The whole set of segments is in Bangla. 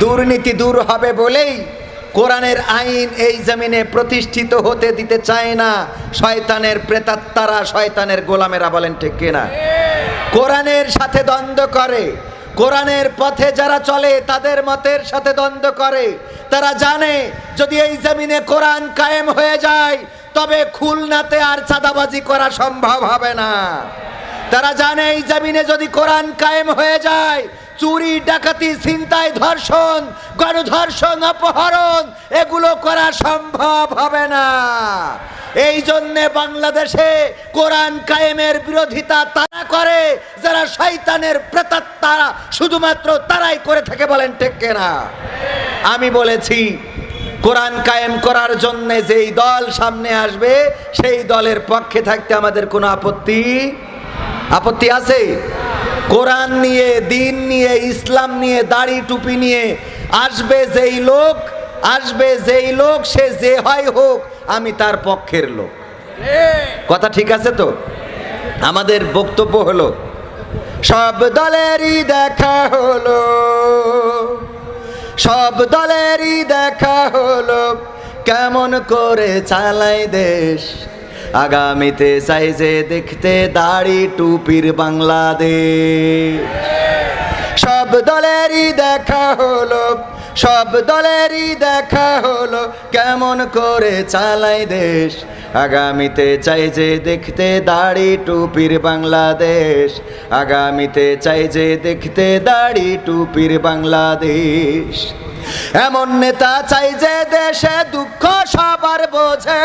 দুর্নীতি দূর হবে বলেই কোরআনের আইন এই জমিনে প্রতিষ্ঠিত হতে দিতে চায় না। শয়তানের প্রেতাত্মারা শয়তানের গোলামেরা বলেন ঠিক কিনা? কোরআনের সাথে দ্বন্দ্ব করে। কোরআনের পথে যারা চলে, তাদের মতের সাথে দ্বন্দ্ব করে। তারা জানে, যদি এই জমিনে কোরআন কায়েম হয়ে যায়, তবে খুলনাতে আর চাঁদাবাজি করা সম্ভব হবে না। তারা জানে, এই জমিনে যদি কোরআন কায়েম হয়ে যায় চুরি, ডাকাতি, ছিনতাই, ধর্ষণ, গণধর্ষণ, অপহরণ, এগুলো করা সম্ভব হবে না। এই জন্যে বাংলাদেশে কোরআন কায়েমের বিরোধিতা তারা করে, যারা শয়তানের প্রেতাত্মারা শুধুমাত্র তারাই করে থাকে বলেন ঠিক না আমি বলেছি, কোরআন কায়েম করার জন্য যেই দল সামনে আসবে, সেই দলের পক্ষে থাকতে আমাদের কোনো আপত্তি আপত্তি আছে? কোরআন নিয়ে, দিন নিয়ে, ইসলাম নিয়ে, দাড়ি টুপি নিয়ে, আসবে যেই লোক, আসবে যেই লোক, সে যে হয় হোক, আমি তার পক্ষের লোক। কথা ঠিক আছে তো? আমাদের বক্তব্য হলো, সব দলেরই দেখা হলো, সব দলেরই দেখা হলো, কেমন করে চালাই দেশ আগামীতে চাই যে দেখতে দাড়ি টুপির বাংলাদেশ। সব দলেরই দেখা হলো, সব দলেরই দেখা হলো কেমন করে চালাই দেশ। আগামীতে চাই যে দেখতে দাড়ি টুপির বাংলাদেশ। আগামীতে চাই যে দেখতে দাড়ি টুপির বাংলাদেশ। এমন নেতা চাই যে দেশে দুঃখ সবার বোঝে।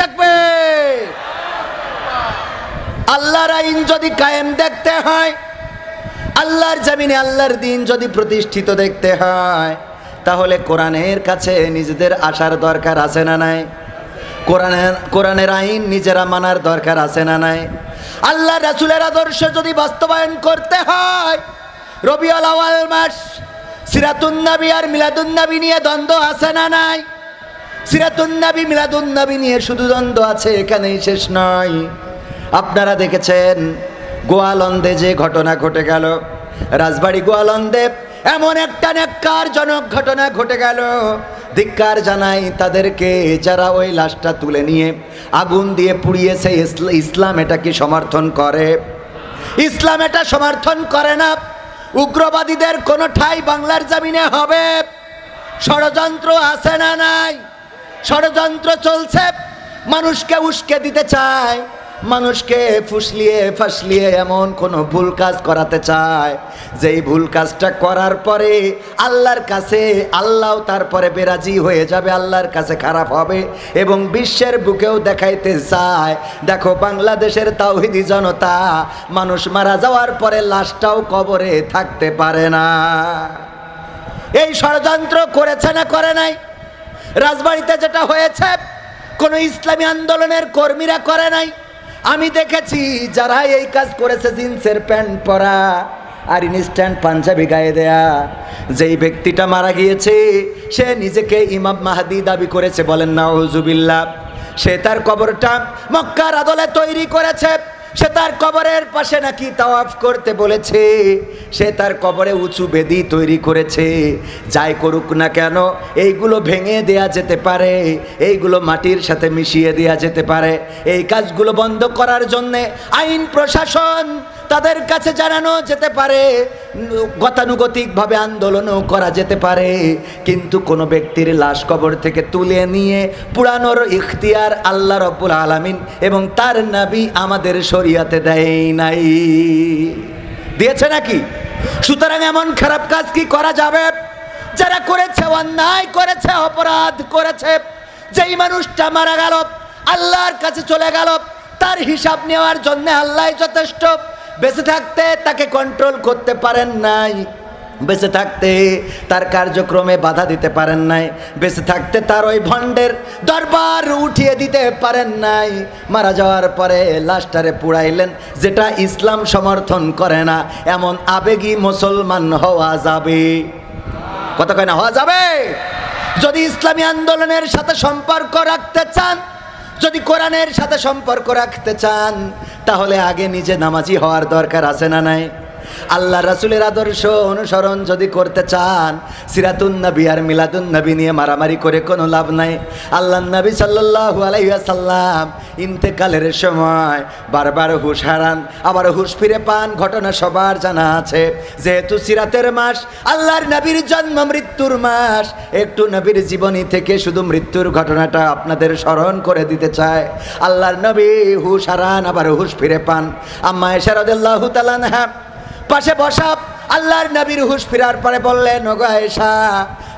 থাকবে। আল্লাহর আইন যদি কায়েম দেখতে হয়, আল্লাহর জামিনে আল্লাহর দিন যদি প্রতিষ্ঠিত দেখতে হয়, তাহলে কোরআনের কাছে নিজেদের আসার দরকার আছে না নাই? কোরআনের কোরআনের আইন নিজেরা মানার দরকার আছে না নাই? আল্লাহ রাসুলের আদর্শ যদি বাস্তবায়ন করতে হয়, রবিউল আওয়াল মাস সিরাতুন্নাবি আর মিলাদুন্নাবি নিয়ে দ্বন্দ্ব আছে না নাই? সিরাতুন্নাবি, মিলাদুন্নাবি নিয়ে শুধু দ্বন্দ্ব আছে, এখানেই শেষ নয়। আপনারা দেখেছেন, গোয়ালন্দে যে ঘটনা ঘটে গেল। রাজবাড়ি গোয়ালন্দে এমন একটা ন্যাক্কারজনক ঘটনা ঘটে গেল। ধিক্কার জানাই তাদেরকে, যারা ওই লাশটা তুলে নিয়ে আগুন দিয়ে পুড়িয়েছে ইসলা- ইসলাম এটা কি সমর্থন করে। ইসলাম এটা সমর্থন করে না। উগ্রবাদীদের কোনো ঠাই বাংলার জামিনে হবে। ষড়যন্ত্র আছে না নাই? ষড়যন্ত্র চলছে, মানুষকে উস্কে দিতে চায়, মানুষকে ফুসলিয়ে ফাসলিয়ে এমন কোনো ভুল কাজ করাতে চায়। যেই ভুল কাজটা করার পরে আল্লাহর কাছে, আল্লাহ তারপরে বেরাজি হয়ে যাবে, আল্লাহর কাছে খারাপ হবে এবং বিশ্বের বুকেও দেখাইতে চায়। দেখো, বাংলাদেশের তাওহিদি জনতা মানুষ মারা যাওয়ার পরে লাশটাও কবরে থাকতে পারে না। এই ষড়যন্ত্র করেছে না, করে নাই। রাজবাড়িতে যেটা হয়েছে, কোনো ইসলামী আন্দোলনের কর্মীরা করে নাই। আমি দেখেছি যারা এই কাজ করেছে জিন্সের প্যান্ট পরা আর ইনস্ট্যান্ট পাঞ্জাবি গায়ে দেয়া, যেই ব্যক্তিটা মারা গিয়েছে, সে নিজেকে ইমাম মাহাদি দাবি করেছে, বলেন না হুজুবিল্লা সে তার কবরটা মক্কার আদলে তৈরি করেছে। সে তার কবরের পাশে নাকি তাওয়াফ করতে বলেছে। সে তার কবরে উঁচু বেদি তৈরি করেছে। যাই করুক না কেন, এইগুলো ভেঙে দেয়া যেতে পারে, এইগুলো মাটির সাথে মিশিয়ে দেয়া যেতে পারে। এই কাজগুলো বন্ধ করার জন্যে আইন প্রশাসন তাদের কাছে জানানো যেতে পারে গতানুগতিকভাবে আন্দোলনও করা যেতে পারে, কিন্তু কোনো ব্যক্তির লাশ কবর থেকে তুলে নিয়ে পুরানোর ইখতিয়ার আল্লাহ রব্বুল আলামিন এবং তার নাবি আমাদের শরিয়াতে দেয় নাই। দিয়েছে নাকি? সুতরাং এমন খারাপ কাজ কি করা যাবে? যারা করেছে অন্যায় করেছে, অপরাধ করেছে, যেই মানুষটা মারা গেল, আল্লাহর কাছে চলে গেল, তার হিসাব নেওয়ার জন্য আল্লাহ যথেষ্ট। বেঁচে থাকতে তাকে কন্ট্রোল করতে পারেন নাই। বেঁচে থাকতে তার কার্যক্রমে বাধা দিতে পারেন নাই। বেঁচে থাকতে তার ওই ভণ্ডের দরবার উঠিয়ে দিতে পারেন নাই। মারা যাওয়ার পরে লাস্টারে পুড়াইলেন, যেটা ইসলাম সমর্থন করে না। এমন আবেগী মুসলমান হওয়া যাবে। কথা কয় না, হওয়া যাবে? যদি ইসলামী আন্দোলনের সাথে সম্পর্ক রাখতে চান যদি কোরআনের সাথে সম্পর্ক রাখতে চান, তাহলে আগে নিজে নামাজি হওয়ার দরকার আছে না নাই? আল্লাহ রাসুলের আদর্শ অনুসরণ যদি করতে চান, সিরাতুন নবী আর মিলাদুন নবী নিয়ে মারামারি করে কোনো লাভ নাই। আল্লাহ নবী সাল্লাল্লাহু আলাইহি সাল্লাম ইন্তেকালের সময় বারবার হুশ হারান, আবার হুশ ফিরে পান, ঘটনা সবার জানা আছে। যেহেতু সিরাতের মাস, আল্লাহর নবীর জন্ম মৃত্যুর মাস, একটু নবীর জীবনী থেকে শুধু মৃত্যুর ঘটনাটা আপনাদের স্মরণ করে দিতে চায়। আল্লাহর নবী হুশ হারান, আবার হুশ ফিরে পান। আম্মা এশারদুল্লাহ তালানহা পাশে বসা, আল্লাহর নবীর হুশ ফিরার পরে বললেন, ওগো আয়েশা,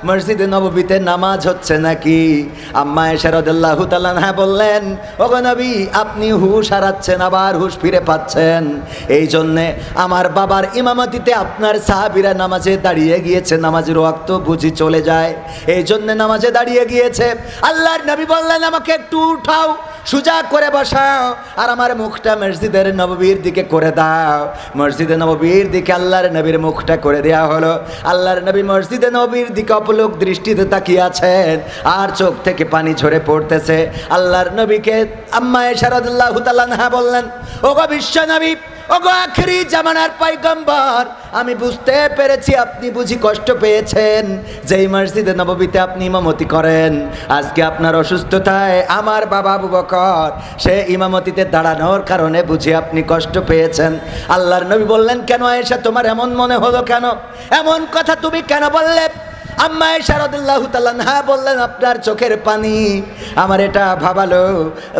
মসজিদে নববীতে নামাজ হচ্ছে নাকি? আম্মা এশারদুল্লাহ তালানহা বললেন, ওগো নবী, আপনি হুশ হারাচ্ছেন, আবার হুশ ফিরে পাচ্ছেন। এই জন্যে আমার বাবার ইমামতিতে আপনার সাহাবিরা নামাজে দাঁড়িয়ে গিয়েছে, নামাজের ওয়াক্ত বুঝি চলে যায়। এই জন্যে নামাজে দাঁড়িয়ে গিয়েছে। আল্লাহর নবী বললেন, আমাকে একটু উঠাও সুজা করে বসাও আর আমার মুখটা মসজিদের নববীর দিকে করে দাও। মসজিদে নববীর দিকে আল্লাহর নবীর মুখটা করে দেওয়া হলো। আল্লাহর নবী মসজিদে নবীর দিকে অপলোক দৃষ্টিতে তাকিয়ে আছেন আর চোখ থেকে পানি ঝরে পড়তেছে। আল্লাহর নবীকে আম্মায় শারদুল্লাহ তালানহা বললেন, ওগো বিশ্ব নবী ওগো আখেরি জামানার পাইগম্বর, আমি বুঝতে পেরেছি আপনি বুঝি কষ্ট পেয়েছেন। যেই মসজিদে নববীতে আপনি ইমামতি করেন, আজকে আপনার অসুস্থতায় আমার বাবা আবু সে ইমামতিতে দাঁড়ানোর কারণে বুঝি আপনি কষ্ট পেয়েছেন। আল্লাহর নবী বললেন, কেন এসে তোমার এমন মনে হলো কেন? এমন কথা তুমি কেন বললে? আম্মা শারদুল্লাহ হ্যাঁ বললেন, আপনার চোখের পানি আমার এটা ভাবালো।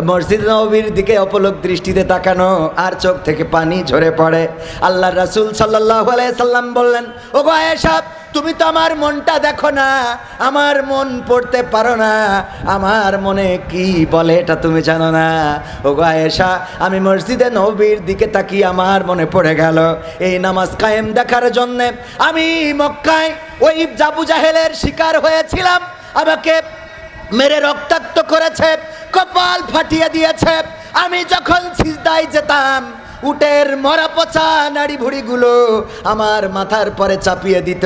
মসজিদ নবীর দিকে অপলোক দৃষ্টিতে তাকানো আর চোখ থেকে পানি ঝরে পড়ে। আল্লাহ রাসুল সাল্লাহ আলাইহি সাল্লাম বললেন ও গো আয়েশা তুমি তো আমার মনটা দেখো না, আমার মন পড়তে পারো না, আমার মনে কি বলে এটা তুমি জানো না। ও গায়েশা আমি মসজিদে নবীর দিকে তাকিয়ে আমার মনে পড়ে গেল, এই নামাজ কায়েম দেখার জন্যে আমি মক্কায় ওই জাবু জাহেলের শিকার হয়েছিলাম, আমাকে মেরে রক্তাক্ত করেছে, কপাল ফাটিয়ে দিয়েছে। আমি যখন সিজদায় যেতাম উটের মরা পচা নাড়ি ভুড়িগুলো আমার মাথার পরে চাপিয়ে দিত।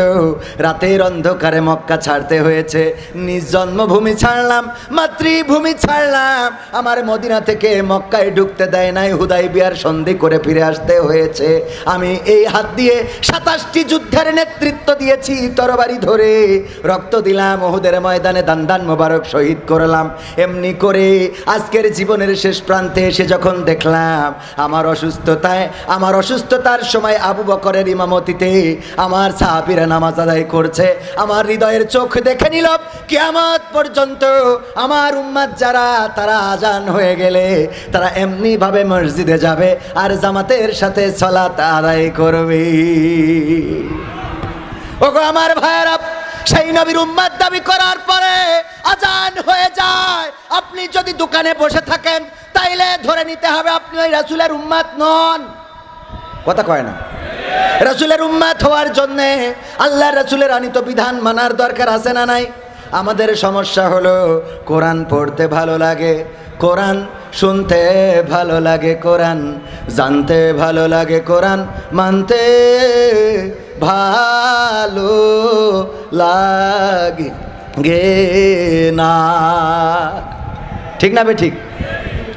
রাতের অন্ধকারে মক্কা ছাড়তে হয়েছে। নিজ জন্মভূমি ছাড়লাম, মাতৃভূমি ছাড়লাম। আমার মদিনা থেকে মক্কায় ঢুকতে দেয় নাই, হুদাই বিয়ার সন্ধি করে ফিরে আসতে হয়েছে। আমি এই হাত দিয়ে সাতাশটি যুদ্ধের নেতৃত্ব দিয়েছি, তরবারি ধরে রক্ত দিলাম, ওহুদের ময়দানে দান দান মোবারক শহীদ করলাম। এমনি করে আজকের জীবনের শেষ প্রান্তে এসে যখন দেখলাম, আমার অসুস্থতায়, আমার অসুস্থতার সময় আবু বকরের ইমামতিতে আমার সাহাবিরা নামাজ আদায় করছে। আমার হৃদয়ের চোখ দেখে নিল, কিয়ামত পর্যন্ত আমার উম্মাদ যারা, তারা আজান হয়ে গেলে তারা এমনি ভাবে মসজিদে যাবে আর জামাতের সাথে সলাত আদায় করবে। ওগো আমার ভাইয়েরা, সেই নবীর উম্মাদ দাবি করার পরে আজান হয়ে যায়। আপনি যদি দোকানে বসে থাকেন তাইলে ধরে নিতে হবে আপনি ওই রাসুলের উম্মাদ নন। কথা কয় না। রাসুলের উম্মাদ হওয়ার জন্যে আল্লাহ রাসুলের আনিত বিধান মানার দরকার আছে না নাই? আমাদের সমস্যা হলো, কোরআন পড়তে ভালো লাগে, কোরআন শুনতে ভালো লাগে, কোরআন জানতে ভালো লাগে, কোরআন মানতে ভালো লাগে। গে না। ঠিক না বে ঠিক?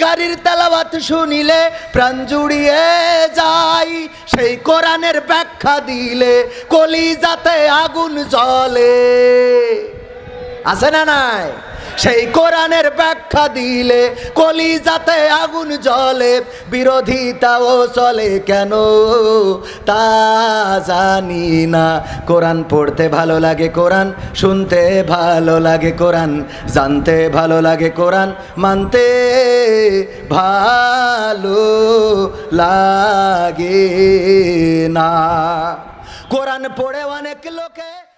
কারির তেলাবাত শুনিলে প্রাণ জুড়িয়ে যাই সেই কোরআনের ব্যাখ্যা দিলে কলি যাতে আগুন জলে আছে না নাই? সেই কোরআনের ব্যাখ্যা দিলে কলিজাতে আগুন জ্বলে, বিরোধিতাও চলে কেন? তা জানি না। কোরআন পড়তে ভালো লাগে কোরআন, শুনতে ভালো লাগে কোরআন, জানতে ভালো লাগে কোরআন, মানতে ভালো লাগে না। কোরআন পড়ে অনেক লোকে